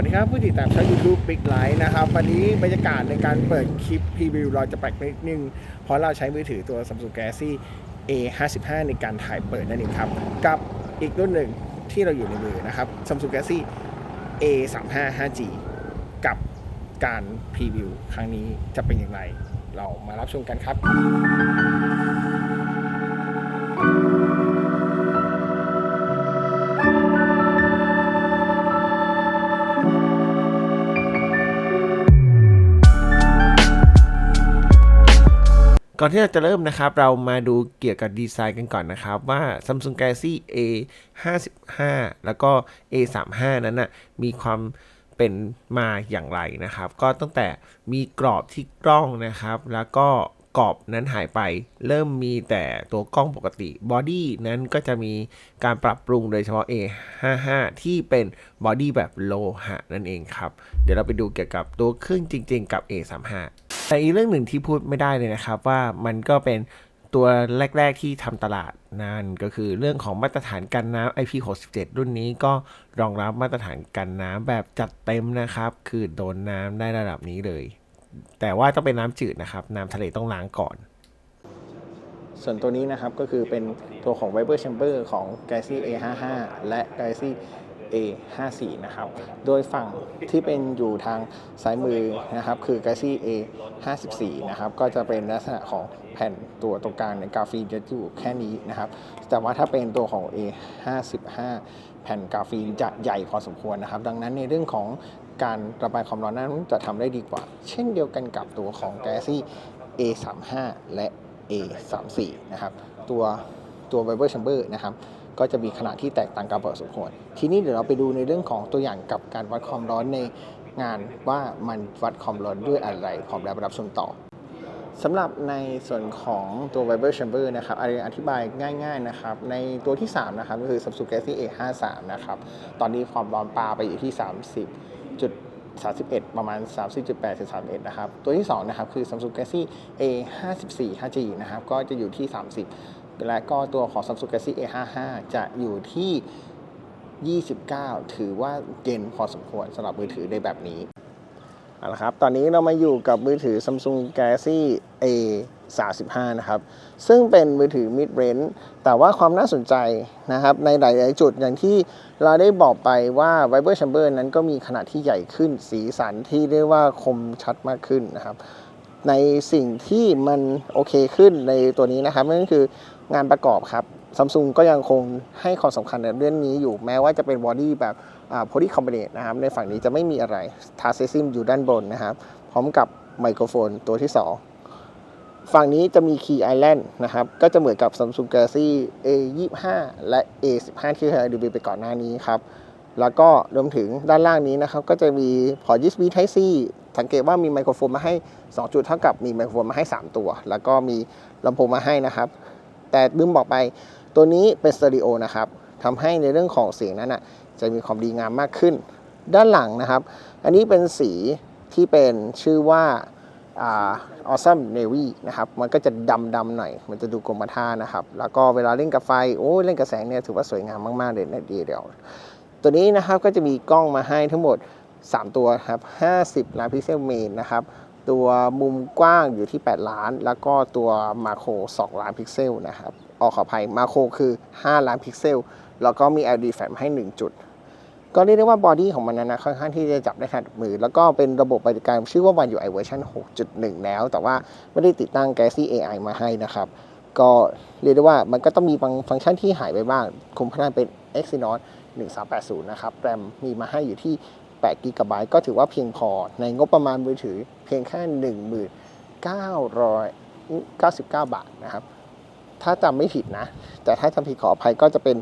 วัสดีครับผู้ติดตามช่อง YouTube Big Light นะครับ วันนี้บรรยากาศในการเปิดคลิปพรีวิวเราจะแปลกนิดนึง เพราะเราใช้มือถือตัว Samsung Galaxy A55 ในการถ่ายเปิดนั่นเองครับ กับอีกรุ่นหนึ่งที่เราอยู่ในมือนะครับ Samsung Galaxy A35 5G กับการพรีวิวครั้งนี้จะเป็นอย่างไร เรามารับชมกันครับ ก่อนที่เราจะเริ่มนะครับ เรามาดูเกี่ยวกับดีไซน์กันก่อนนะครับว่า Samsung Galaxy A 55แล้วก็ A 35นั้นนะ่ะมีความเป็นมาอย่างไรนะครับ ก็ตั้งแต่มีกรอบที่กล้องนะครับ แล้วก็กรอบนั้นหายไป เริ่มมีแต่ตัวกล้องปกติบอดี้นั้นก็จะมีการปรับปรุงโดยเฉพาะ A 55 ที่เป็นบอดี้แบบโลหะนั่นเองครับ เดี๋ยวเราไปดูเกี่ยวกับตัวเครื่องจริง ๆ กับ A 35 แต่อีกเรื่องหนึ่งที่พูดไม่ได้เลยนะครับว่ามันก็เป็นตัวแรก ๆที่ทำตลาดนั่นก็คือเรื่องของมาตรฐานกันน้ำ IP67 รุ่นนี้ก็รองรับมาตรฐานกันน้ำแบบจัดเต็มนะครับ คือโดนน้ำได้ระดับนี้เลย แต่ว่าต้องเป็นน้ำจืดนะครับ น้ำทะเลต้องล้างก่อน ส่วนตัวนี้นะครับก็คือเป็นตัวของ Viber Chamber ของ Galaxy A55 และ Galaxy A54 นะครับ โดยฝั่งที่เป็นอยู่ทางซ้ายมือนะครับคือ Galaxy A54 นะครับก็จะเป็นลักษณะของแผ่นตัวตรงกลางในกราฟีนจะอยู่แค่นี้นะครับ แต่ว่าถ้าเป็นตัวของ A55 แผ่นกราฟีนจะใหญ่พอสมควรนะครับ ดังนั้นในเรื่องของการระบายความร้อนนั้นจะทำได้ดีกว่า เช่นเดียวกันกับตัวของ Galaxy A35 และ A34 นะครับ ตัวตัว Viber Chamber นะครับ ก็จะมีขนาดที่แตกต่างกันพอสมควร ทีนี้เดี๋ยวเราไปดูในเรื่องของตัวอย่างกับการวัดความร้อนในงานว่ามันวัดความร้อนด้วยอะไรพร้อมแล้วรับชมต่อสำหรับในส่วนของตัว Viber Chamber นะครับออธิบายง่าย ๆ นะครับ ในตัวที่ 3 นะครับ ก็คือ Samsung Galaxy A53 นะครับ ตอนนี้ความร้อนปลาไปอยู่ที่ 30จุด31 ประมาณ 30.8ถึง31 นะครับ ตัวที่ 2 นะครับ คือ Samsung Galaxy A54 5G นะครับ ก็จะอยู่ที่ 30 และก็ตัวของ Samsung Galaxy A55 จะอยู่ที่ 29 ถือว่าเย็นพอสมควรสำหรับมือถือในแบบนี้เอาละครับ ตอนนี้เรามาอยู่กับมือถือ Samsung Galaxy A 35 นะครับ ซึ่งเป็นมือถือ mid range แต่ว่าความน่าสนใจนะครับ ในหลาย ๆ จุดอย่างที่เราได้บอกไปว่า Viber Chamber นั้นก็มีขนาดที่ใหญ่ขึ้น สีสันที่เรียกว่าคมชัดมากขึ้นนะครับ ในสิ่งที่มันโอเคขึ้นในตัวนี้นะครับนั่นคือ งานประกอบครับซัมซุงก็ยังคงให้ความสำคัญในเรื่องนี้อยู่แม้ว่าจะเป็นบอดี้แบบโพลีคอมบิเนตนะครับในฝั่งนี้จะไม่มีอะไรทาเซซิมอยู่ด้านบนนะครับ พร้อมกับไมโครโฟนตัวที่ 2 ฝั่งนี้จะมี Key Island นะครับ ก็จะเหมือนกับ Samsung Galaxy A25 และ A15 ที่เคยดูไปก่อนหน้านี้ครับ แล้วก็รวมถึงด้านล่างนี้นะครับ ก็จะมีพอร์ต USB Type C สังเกตว่ามีไมโครโฟนมาให้ 2 จุดเท่ากับมีไมโครโฟนมาให้ 3 ตัว แล้วก็มีลำโพงมาให้นะครับ แต่ลืมบอกไปตัวนี้เป็นสเตอริโอนะครับทำให้ในเรื่องของเสียงนั้นอะจะมีความดีงามมากขึ้น ด้านหลังนะครับ อันนี้เป็นสีที่เป็นชื่อว่าอ่า Awesome Navy นะครับ มันก็จะดำดำหน่อย มันจะดูกรมท่านะครับ แล้วก็เวลาเล่นกับไฟ โอ้เล่นกับแสงเนี่ยถือว่าสวยงามมาก ๆ เลยในดีเดียว ตัวนี้นะครับก็จะมีกล้องมาให้ทั้งหมด 3 ตัวครับ 50 ล้านพิกเซลเมนนะครับ ตัวมุมกว้างอยู่ที่ 8 ล้าน แล้วก็ตัวมาโคร2ล้านพิกเซลนะครับออกขออภัยมาโครคือ 5 ล้านพิกเซล แล้วก็มี LED แฟลชให้ 1 จุด ก็เรียกได้ว่าบอดี้ของมันนั้นะค่อนข้างที่จะจับได้ขนาดมือ แล้วก็เป็นระบบปฏิการชื่อว่า One UI เวอร์ชัน6.1 แล้ว แต่ว่าไม่ได้ติดตั้ง Galaxy AI มาให้นะครับ ก็เรียกได้ว่ามันก็ต้องมีบางฟังก์ชันที่หายไปบ้างคุมพนันเป็น Exynos 1380 นะครับ แรมมีมาให้อยู่ที่ 8 g b ก็ถือว่าเพียงพอในงบประมาณมือถือเพียงแค่ 1999 บาทนะครับ ถ้าจำไม่ผิดนะ แต่ถ้าจำผิดขออภัยก็จะเป็น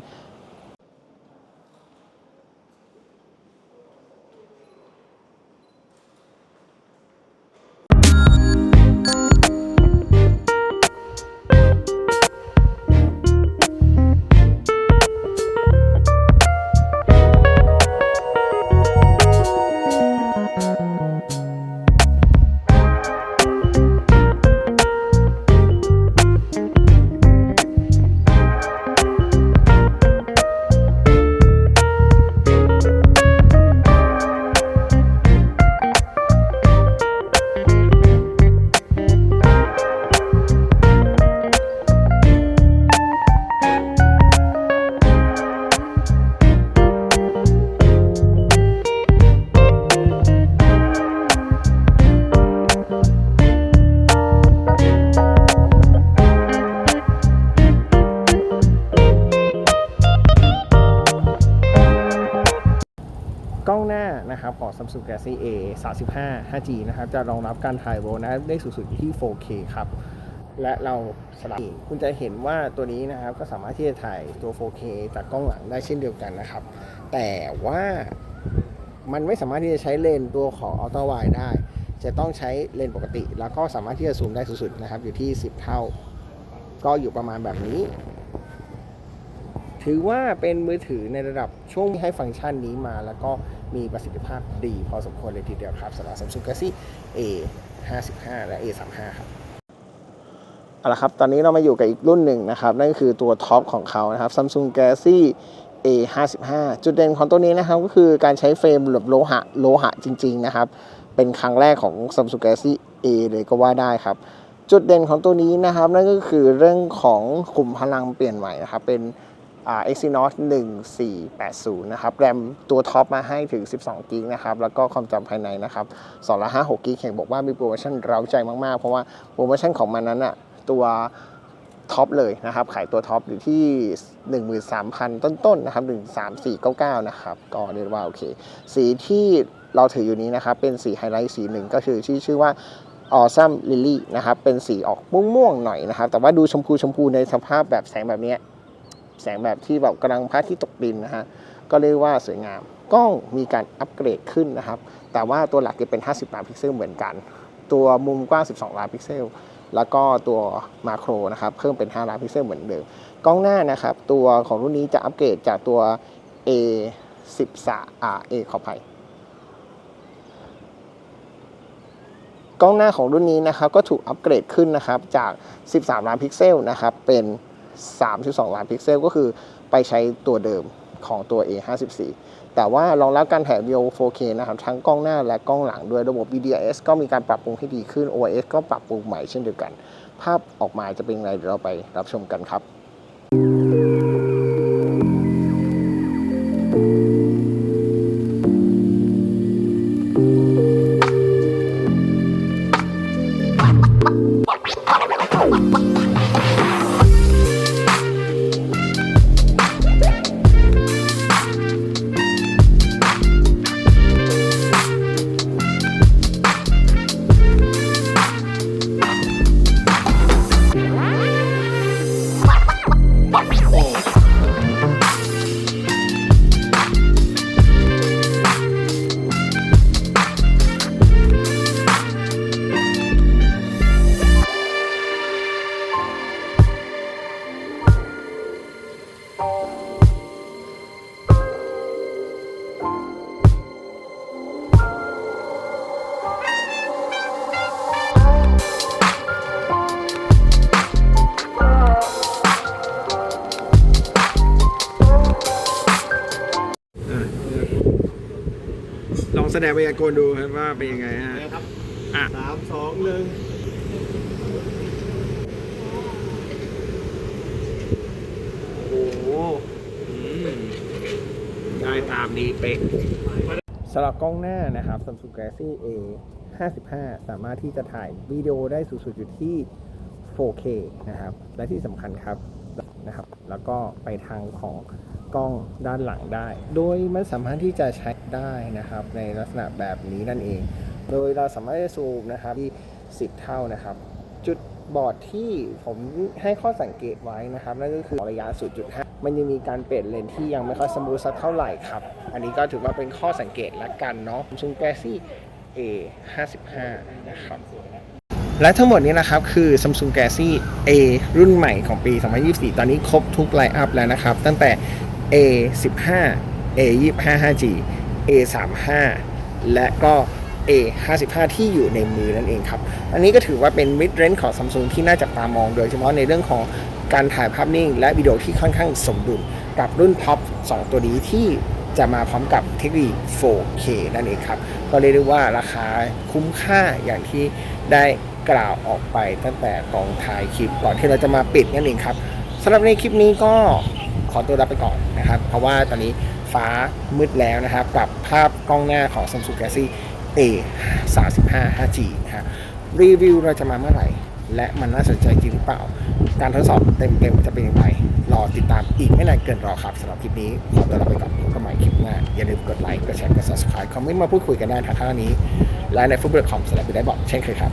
ล้องหน้านะครับของ Samsung Galaxy A 35 5G นะครับจะรองรับการถ่ายโรนะได้สูงสุดที่ 4K ครับและเราสลับคุณจะเห็นว่าตัวนี้นะครับก็สามารถที่จะถ่ายตัว 4K จากกล้องหลังได้เช่นเดียวกันนะครับ แต่ว่ามันไม่สามารถที่จะใช้เลนตัวของ Ultra Wide ได้ จะต้องใช้เลนปกติ แล้วก็สามารถที่จะซูมได้สุดๆนะครับ อยู่ที่ 10 เท่า ก็อยู่ประมาณแบบนี้ ถือว่าเป็นมือถือในระดับช่วงที่ให้ฟังก์ชันนี้มา แล้วก็มีประสิทธิภาพดีพอสมควรเลยทีเดียวครับสำหรับ Samsung Galaxy A 55และ A 35ครับเอาละครับ ตอนนี้เรามาอยู่กับอีกรุ่นหนึ่งนะครับ นั่นก็คือตัวท็อปของเขานะครับ Samsung Galaxy A 55จุดเด่นของตัวนี้นะครับ ก็คือการใช้เฟรมแบบโลหะโลหะจริง ๆ นะครับ เป็นครั้งแรกของ Samsung Galaxy A เลยก็ว่าได้ครับ จุดเด่นของตัวนี้นะครับ นั่นก็คือเรื่องของขุมพลังเปลี่ยนใหม่นะครับ เป็น Exynos 1480 นะครับ แรมตัวท็อปมาให้ถึง 12 กิกนะครับ แล้วก็ความจำภายในนะครับ256กิกเห็นบอกว่ามีโปรโมชั่นเร้าใจมาก ๆ เพราะว่าโปรโมชั่นของมันนั้นอะตัวท็อปเลยนะครับ ขายตัวท็อปอยู่ที่ 13,000 ต้นๆนะครับ 13499 นะครับ ก็เรียกว่าโอเค สีที่เราถืออยู่นี้นะครับ เป็นสีไฮไลท์สีหนึ่งก็คือชื่อชื่อว่าออซัมลิลลี่นะครับ เป็นสีออกม่วงๆหน่อยนะครับ แต่ว่าดูชมพูชมพูในสภาพแบบแสงแบบเนี้ย แสงแบบที่แบบกำลังพระอาที่ตกดินนะฮะก็เรียกว่าสวยงามกล้องมีการอัปเกรดขึ้นนะครับ แต่ว่าตัวหลักจะเป็น 50 ล้านพิกเซลเหมือนกัน ตัวมุมกว้าง 12 ล้านพิกเซล แล้วก็ตัวมาโครนะครับ เพิ่มเป็น 5 ล้านพิกเซลเหมือนเดิม กล้องหน้านะครับ ตัวของรุ่นนี้จะอัปเกรดจากตัว A 13 R A ขออภัยกล้องหน้าของรุ่นนี้นะครับก็ถูกอัปเกรดขึ้นนะครับจาก 13 ล้านพิกเซลนะครับเป็น 3.2 ล้านพิกเซลก็คือไปใช้ตัวเดิมของตัว A54 แต่ว่ารองรับการถ่ายวิดีโอ 4K นะครับทั้งกล้องหน้าและกล้องหลังด้วยระบบ VDIS ก็มีการปรับปรุงให้ดีขึ้น OIS ก็ปรับปรุงใหม่เช่นเดียวกัน ภาพออกมาจะเป็นไงเดี๋ยวเราไปรับชมกันครับ ลองแสดงพยากรณ์ดูครับว่าเป็นยังไงฮะนะครับอะสามสองหนึ่งโอ้โหได้ตามนี้เป๊ะสำหรับกล้องหน้านะครับ Samsung Galaxy A 55 สามารถที่จะถ่ายวิดีโอได้สูงสุดอยู่ที่ 4K นะครับ และที่สำคัญครับนะครับ แล้วก็ไปทางของ กล้องด้านหลังได้ โดยมันสามารถที่จะใช้ได้นะครับ ในลักษณะแบบนี้นั่นเอง โดยเราสามารถจะซูมนะครับที่ 10 เท่านะครับ จุดบอดที่ผมให้ข้อสังเกตไว้นะครับ นั่นก็คือระยะ 0.5 มันยังมีการเปลี่ยนเลนที่ยังไม่ค่อยสมูทสักเท่าไหร่ครับ อันนี้ก็ถือว่าเป็นข้อสังเกตละกันเนาะ Samsung Galaxy A 55นะครับและทั้งหมดนี้นะครับคือ Samsung Galaxy A รุ่นใหม่ของปี 2024 ตอนนี้ครบทุกไลน์อัพแล้วนะครับ ตั้งแต่ A 15 A 25 5G A 35และก็ A 55ที่อยู่ในมือนั่นเองครับ อันนี้ก็ถือว่าเป็น mid range ของ Samsung ที่น่าจับตามอง โดยเฉพาะในเรื่องของการถ่ายภาพนิ่ง และวิดีโอที่ค่อนข้างสมดุลกับรุ่นท็อป 2 ตัวนี้ที่จะมาพร้อมกับเทคโนโลยี 4K นั่นเองครับ ก็เรียกได้ว่าราคาคุ้มค่าอย่างที่ได้กล่าวออกไปตั้งแต่กองถ่ายคลิปก่อนที่เราจะมาปิดนั่นเองครับสำหรับในคลิปนี้ก็ ขอตัวลาไปก่อนนะครับ เพราะว่าตอนนี้ฟ้ามืดแล้วนะครับกับภาพกล้องหน้าของ Samsung Galaxy A 35 5G นะฮะรีวิวเราจะมาเมื่อไหร่ และมันน่าสนใจจริงหรือเปล่า การทดสอบเต็มๆจะเป็นย่างไรรอติดตามอีกไม่นานเกินรอครับสำหรับคลิปนี้ ขอตัวลาไปก่อนพบกันใหม่คลิปหน้า อย่าลืมกดไลค์ กดแชร์ กด subscribe คอมเมนต์มาพูดคุยกันได้ทางท่างนี้และในฟุตบอลคอมสำหรับได้บอกเช่นเคยครับ